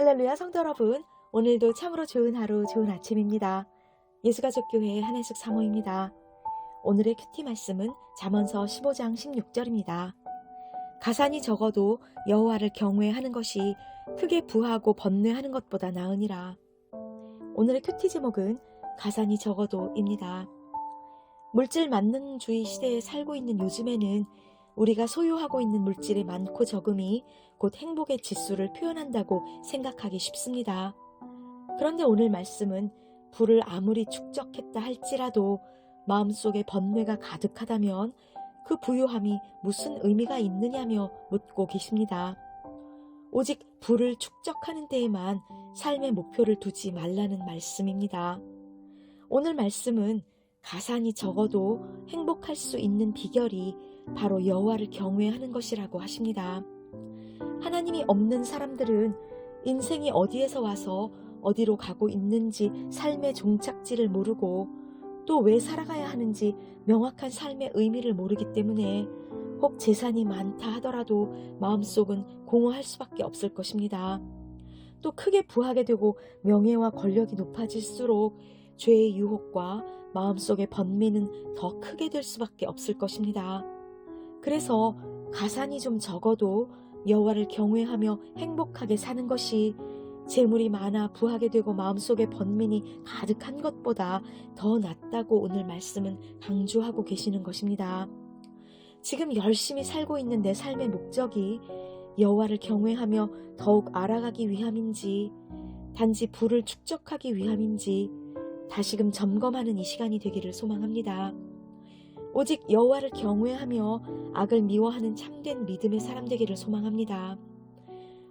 할렐루야 성도 여러분, 오늘도 참으로 좋은 하루, 좋은 아침입니다. 예수가족교회 한혜숙 사모입니다. 오늘의 큐티 말씀은 잠언서 15장 16절입니다. 가산이 적어도 여호와를 경외하는 것이 크게 부하고 번뇌하는 것보다 나으니라. 오늘의 큐티 제목은 가산이 적어도입니다. 물질 만능주의 시대에 살고 있는 요즘에는 우리가 소유하고 있는 물질의 많고 적음이 곧 행복의 지수를 표현한다고 생각하기 쉽습니다. 그런데 오늘 말씀은 부를 아무리 축적했다 할지라도 마음속에 번뇌가 가득하다면 그 부유함이 무슨 의미가 있느냐며 묻고 계십니다. 오직 부를 축적하는 데에만 삶의 목표를 두지 말라는 말씀입니다. 오늘 말씀은 가산이 적어도 행복할 수 있는 비결이 바로 여호와를 경외하는 것이라고 하십니다. 하나님이 없는 사람들은 인생이 어디에서 와서 어디로 가고 있는지 삶의 종착지를 모르고 또 왜 살아가야 하는지 명확한 삶의 의미를 모르기 때문에 혹 재산이 많다 하더라도 마음속은 공허할 수밖에 없을 것입니다. 또 크게 부하게 되고 명예와 권력이 높아질수록 죄의 유혹과 마음속의 번뇌는 더 크게 될 수밖에 없을 것입니다. 그래서 가산이 좀 적어도 여호와를 경외하며 행복하게 사는 것이 재물이 많아 부하게 되고 마음속에 번민이 가득한 것보다 더 낫다고 오늘 말씀은 강조하고 계시는 것입니다. 지금 열심히 살고 있는 내 삶의 목적이 여호와를 경외하며 더욱 알아가기 위함인지 단지 부를 축적하기 위함인지 다시금 점검하는 이 시간이 되기를 소망합니다. 오직 여호와를 경외하며 악을 미워하는 참된 믿음의 사람 되기를 소망합니다.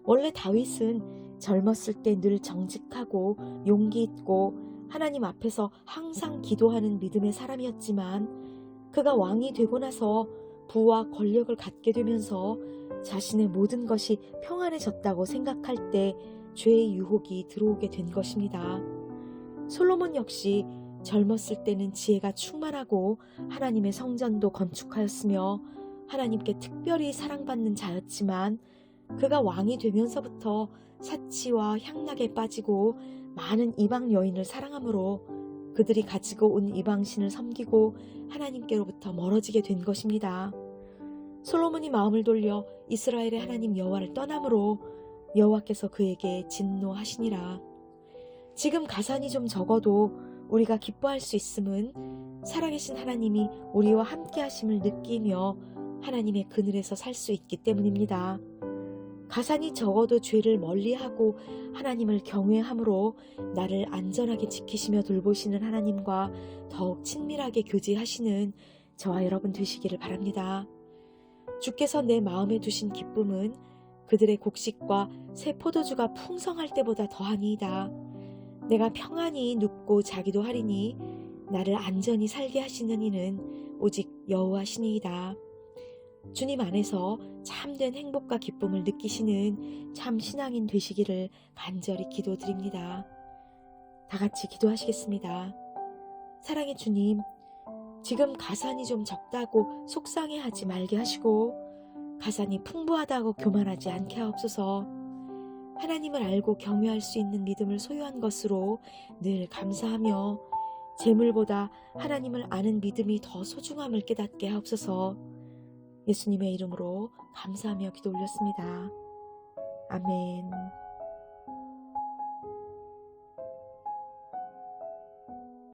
원래 다윗은 젊었을 때 늘 정직하고 용기 있고 하나님 앞에서 항상 기도하는 믿음의 사람이었지만 그가 왕이 되고 나서 부와 권력을 갖게 되면서 자신의 모든 것이 평안해졌다고 생각할 때 죄의 유혹이 들어오게 된 것입니다. 솔로몬 역시 젊었을 때는 지혜가 충만하고 하나님의 성전도 건축하였으며 하나님께 특별히 사랑받는 자였지만 그가 왕이 되면서부터 사치와 향락에 빠지고 많은 이방 여인을 사랑하므로 그들이 가지고 온 이방신을 섬기고 하나님께로부터 멀어지게 된 것입니다. 솔로몬이 마음을 돌려 이스라엘의 하나님 여호와를 떠남으로 여호와께서 그에게 진노하시니라. 지금 가산이 좀 적어도 우리가 기뻐할 수 있음은 살아계신 하나님이 우리와 함께 하심을 느끼며 하나님의 그늘에서 살 수 있기 때문입니다. 가산이 적어도 죄를 멀리하고 하나님을 경외함으로 나를 안전하게 지키시며 돌보시는 하나님과 더욱 친밀하게 교제하시는 저와 여러분 되시기를 바랍니다. 주께서 내 마음에 두신 기쁨은 그들의 곡식과 새 포도주가 풍성할 때보다 더하니이다. 내가 평안히 눕고 자기도 하리니 나를 안전히 살게 하시는 이는 오직 여호와시니이다. 주님 안에서 참된 행복과 기쁨을 느끼시는 참 신앙인 되시기를 간절히 기도드립니다. 다 같이 기도하시겠습니다. 사랑의 주님, 지금 가산이 좀 적다고 속상해하지 말게 하시고 가산이 풍부하다고 교만하지 않게 하옵소서. 하나님을 알고 경외할 수 있는 믿음을 소유한 것으로 늘 감사하며 재물보다 하나님을 아는 믿음이 더 소중함을 깨닫게 하옵소서. 예수님의 이름으로 감사하며 기도 올렸습니다. 아멘.